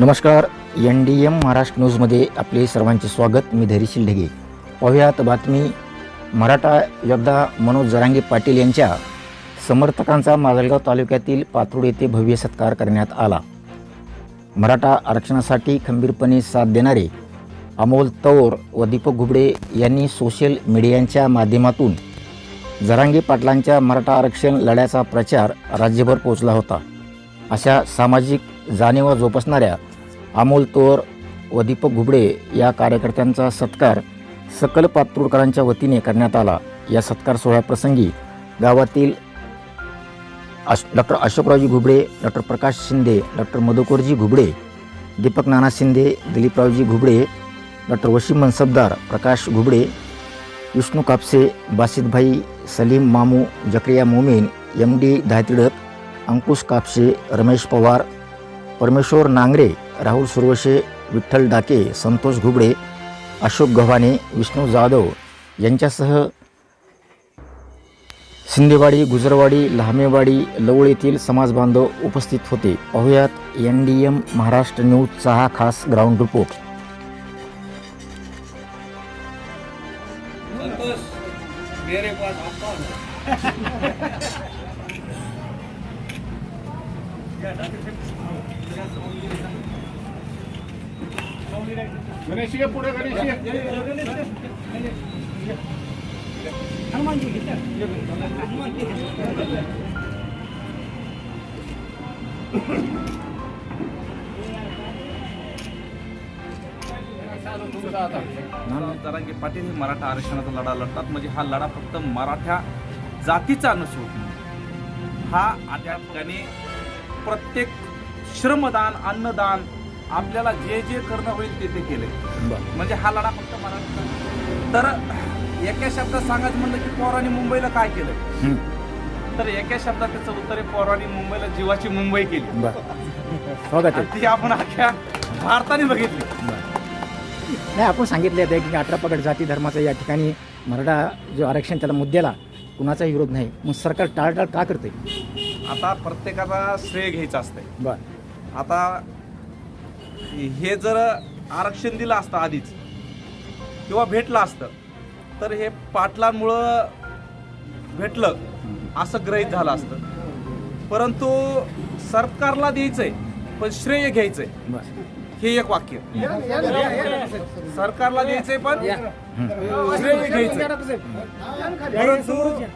नमस्कार N D M Maharashtra न्यूजमध्ये आपले सर्वांचे स्वागत. मी धैर्यशील ढगे पाहुयात बातमी. मराठा योद्धा मनोज जरांगे पाटील यांच्या समर्थकांचा माजलगाव तालुक्यातील पात्रूड येथे भव्य सत्कार करण्यात आला. मराठा आरक्षणासाठी खंबीरपणे साथ देणारे अमोल तौर व दीपक घुबडे यांनी सोशल मीडियांच्या माध्यमातून जरांगे पाटलांच्या मराठा आरक्षण लढ्याचा प्रचार राज्यभर पोचला होता. अशा सामाजिक जाणीवा जोपासणाऱ्या अमोल तोर व दीपक घुबडे या कार्यकर्त्यांचा सत्कार सकल पातुरकरांच्या वतीने करण्यात आला. या सत्कार सोहळ्याप्रसंगी गावातील अश doctor Ashokraoji Ghubade doctor Prakash Shinde doctor Madhukarji Ghubade Deepak Nana Shinde Dilipraoji Ghubade doctor Wasim Mansabdar Prakash Ghubade Vishnu Kapse Basitbhai Salim Mamu Zakariya Momin M D Dhaytidak Ankush Kapse Ramesh Pawar Parmeshwar Nangare Rahul Suravshe Vitthal डाके संतोष घुबडे अशोक गव्हाणे विष्णू जाधव यांच्यासह शिंदेवाडी गुजरवाडी लहामेवाडी लवळ येथील समाज बांधव उपस्थित होते. पाहुयात N D M Maharashtra न्यूजचा हा खास ग्राउंड रिपोर्ट गणेश पुढे गणेश ये. जरांगे पाटील हे मराठा आरक्षणाचा लढा लढतात म्हणजे हा लढा फक्त मराठा जातीचा नसून हा त्या ठिकाणी प्रत्येक श्रमदान अन्नदान आपल्याला जे जे करणं होईल ते ते केले म्हणजे हा लढा फक्त मराठा तर एका शब्दात सांगायचं म्हणलं की पवारांनी मुंबईला काय केलं? तर एका शब्दात त्याचं उत्तर आहे पवारांनी मुंबईला जीवाची मुंबई केली. आणि ती आपण अख्ख्या भारताने बघितली. नाही आपण सांगितले आहे की अठरा पगड जाती धर्माचा या ठिकाणी मराठा जो आरक्षण त्याला मुद्द्याला कुणाचा विरोध नाही. मग सरकार टाळटाळ का करते आता प्रत्येकाचा श्रेय घ्यायचं असतंय. बर. आता हे जर आरक्षण दिलं असतं आधीच किंवा भेटलं असतं तर हे पाटलांमुळं भेटलं असं ग्रहित झालं असतं. परंतु सरकारला द्यायचंय पण श्रेय घ्यायचंय. हे एक वाक्य. सरकारला द्यायचंय पण श्रेय घ्यायचंय. परंतु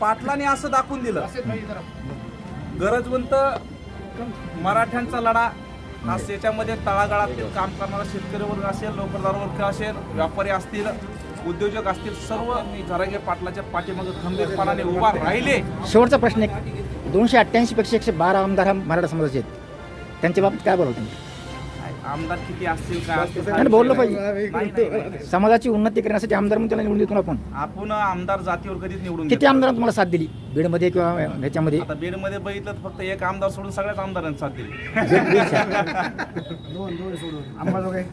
पाटलाने असं दाखवून दिलं. गरजवंत मराठ्यांचा लढा हा याच्यामध्ये तळागाळातील काम करणारा शेतकरी वर्ग असेल नोकरदार वर्ग असेल व्यापारी असतील उद्योजक असतील सर्व झरांगे पाटलाच्या पाठीमागे खंबीरपणाने उभा राहिले. शेवटचा प्रश्न एक. दोनशे अठ्ठ्याऐंशी पेक्षा एकशे बारा आमदार हा मराठा समाजाचे आहेत. त्यांच्या बाबतीत काय बोलावं तुम्ही? आमदार किती असतील काय असतील नाही, बोललं नाही, नाही, पाहिजे नाही. समाजाची उन्नती करण्यासाठी आमदार म्हणून त्याला निवडून देतो ना आपण. आपण आमदार जातीवर कधीच निवडून किती देत नाही. आमदारांनी तुम्हाला साथ दिली? बीडमध्ये किंवा ह्याच्यामध्ये? आता बीडमध्ये बघितलं तर फक्त एक आमदार सोडून सगळ्याच आमदारांनी साथ दिली.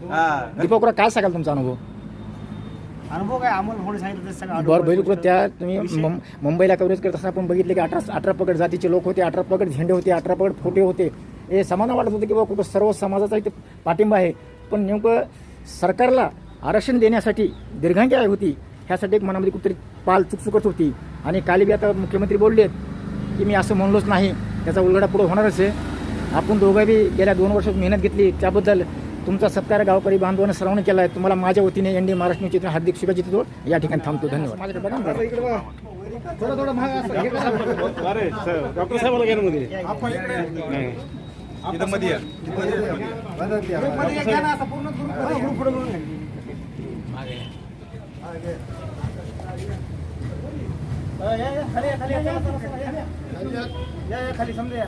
हा. दीपकराव काय सांगाल तुमचा अनुभव? अनुभव काय? आम्हाला थोडे सांगितलं ते सगळं बरं अनुभव बैलपुरात गोष्ट. त्या तुम्ही मुं- मुंबईला कव्हरेज करत असताना आपण बघितले की अठरा अठरा पगड जातीचे लोक होते अठरा पगड झेंडे होते अठरा पगड फोटे होते. हे समाधान वाटत होतं की बाबा खूप सर्व समाजाचा इथे पाठिंबा आहे. पण नेमकं सरकारला आरक्षण देण्यासाठी दीर्घांकी आहे होती ह्यासाठी एक मनामध्ये कुठेतरी पाल चुकचुकत होती. आणि काली बी आता मुख्यमंत्री बोलले आहेत की मी असं म्हणलोच नाही त्याचा उलगडा पुढे होणारच आहे. आपण दोघं बी गेल्या दोन वर्षात मेहनत घेतली त्याबद्दल तुमचा सत्कार गावकरी बांधवानं सर्वांनी केला आहे. तुम्हाला माझ्या वतीने एन डी महाराष्ट्र न्यूजची हार्दिक शुभेच्छा देतो. या ठिकाणी थांबतो. धन्यवाद. डॉक्टर मध्ये इथं मध्ये या. मध्ये घ्या ना, असं पूर्ण ग्रुप पुढे करून या, खाली खाली या, या, खाली समजा या